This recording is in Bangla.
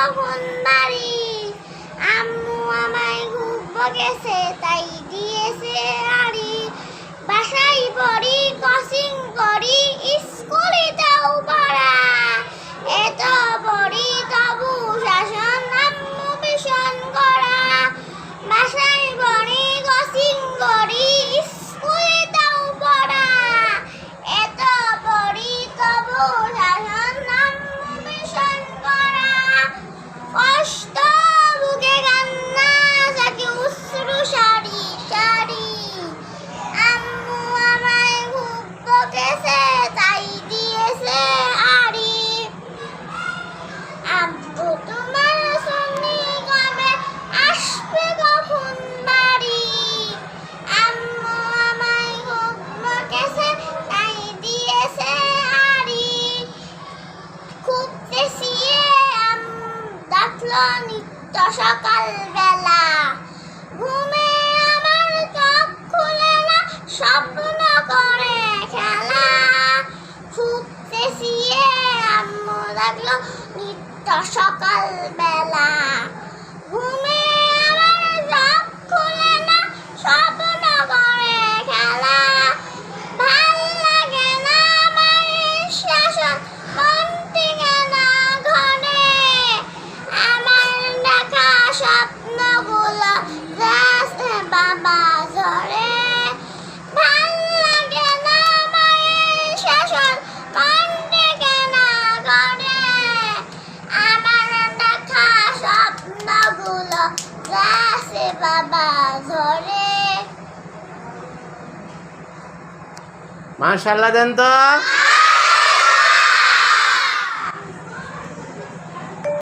তখন বাড়ি। আম্মু আমায় খুব বকেছে তাই দিয়েছে আড়ি। বাসায় পড়ি ডাকলো নিত্য সকালবেলা। ঘুমে আমার চোখ খুলে না, স্বপ্ন করে খেলা। খুঁজতে শিয়ে আম্মু লাগল নিত্য সকালবেলা। ঘুমে স্বপ্নগুলো বাবা ঝরে। ভালো লাগে না আমার শাসন থেকে না আমার দেখা স্বপ্নগুলো যাচ্ছে বাবা ঝরে। মাশাল্লাহ দেন তো।